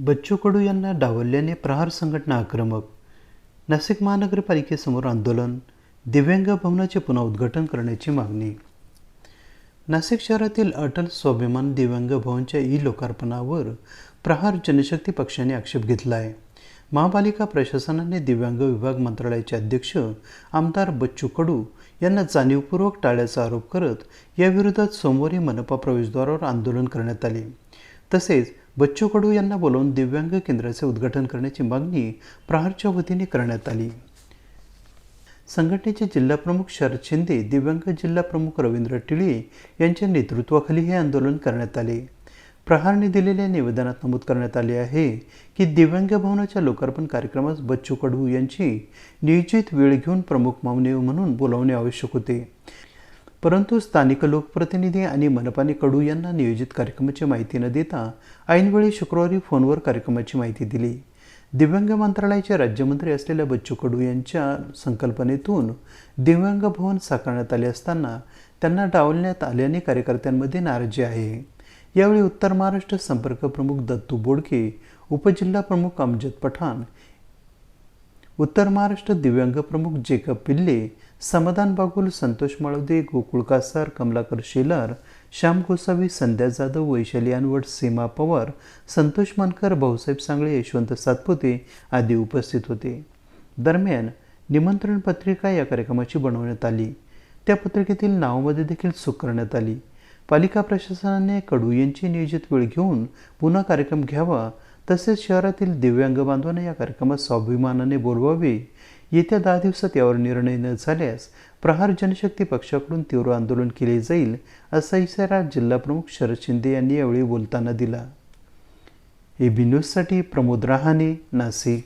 बच्चू कडू यांना डावलल्याने प्रहार संघटना आक्रमक. नाशिक महानगरपालिकेसमोर आंदोलन दिव्यांग भवनाचे पुन्हा उद्घाटन करण्याची मागणी. नाशिक शहरातील अटल स्वाभिमान दिव्यांग भवनच्या ई लोकार्पणावर प्रहार जनशक्ती पक्षाने आक्षेप घेतला आहे महापालिका प्रशासनाने दिव्यांग विभाग मंत्रालयाचे अध्यक्ष आमदार बच्चू कडू यांना जाणीवपूर्वक टाळल्याचा आरोप करत याविरोधात सोमवारी मनपा प्रवेशद्वारावर आंदोलन करण्यात आले. तसेच बच्चू कडू यांना बोलवून दिव्यांग केंद्राचे उद्घाटन करण्याची मागणी प्रहारच्या वतीने करण्यात आली. संघटनेचे जिल्हाप्रमुख शरद शिंदे दिव्यांग जिल्हाप्रमुख रवींद्र टिळे यांच्या नेतृत्वाखाली हे आंदोलन करण्यात आले. प्रहारने दिलेल्या निवेदनात नमूद करण्यात आले आहे की दिव्यांग भवनाच्या लोकार्पण कार्यक्रमास बच्चू कडू यांची नियोजित वेळ घेऊन प्रमुख मावने म्हणून बोलावणे आवश्यक होते. परंतु स्थानिक लोकप्रतिनिधी आणि मनपाने कडू यांना नियोजित कार्यक्रमाची माहिती न देता ऐनवेळी शुक्रवारी फोनवर कार्यक्रमाची माहिती दिली. दिव्यांग मंत्रालयाचे राज्यमंत्री असलेल्या बच्चू कडू यांच्या संकल्पनेतून दिव्यांग भवन साकारण्यात आले असताना त्यांना डावलण्यात आल्याने कार्यकर्त्यांमध्ये नाराजी आहे. यावेळी उत्तर महाराष्ट्र संपर्क प्रमुख दत्तू बोडके उपजिल्हा प्रमुख अमजद पठाण उत्तर महाराष्ट्र दिव्यांग प्रमुख जेकब पिल्ले समाधान बागुल संतोष माळुदे गोकुळ कासार कमलाकर शेलार श्याम गोसावी संध्या जाधव वैशाली अनवट सीमा पवार संतोष मानकर भाऊसाहेब सांगळे यशवंत सातपुते आदी उपस्थित होते. दरम्यान निमंत्रण पत्रिका या कार्यक्रमाची बनवण्यात आली. त्या पत्रिकेतील नावामध्ये देखील चूक करण्यात आली. पालिका प्रशासनाने कडू यांची नियोजित वेळ घेऊन पुन्हा कार्यक्रम घ्यावा तसेच शहरातील दिव्यांग बांधवांना या कार्यक्रमात स्वाभिमानाने बोलवावे. येत्या दहा दिवसात यावर निर्णय न झाल्यास प्रहार जनशक्ती पक्षाकडून तीव्र आंदोलन केले जाईल असा इशारा जिल्हाप्रमुख शरद शिंदे यांनी यावेळी बोलताना दिला. एबी न्यूजसाठी प्रमोद रहाणे नाशिक.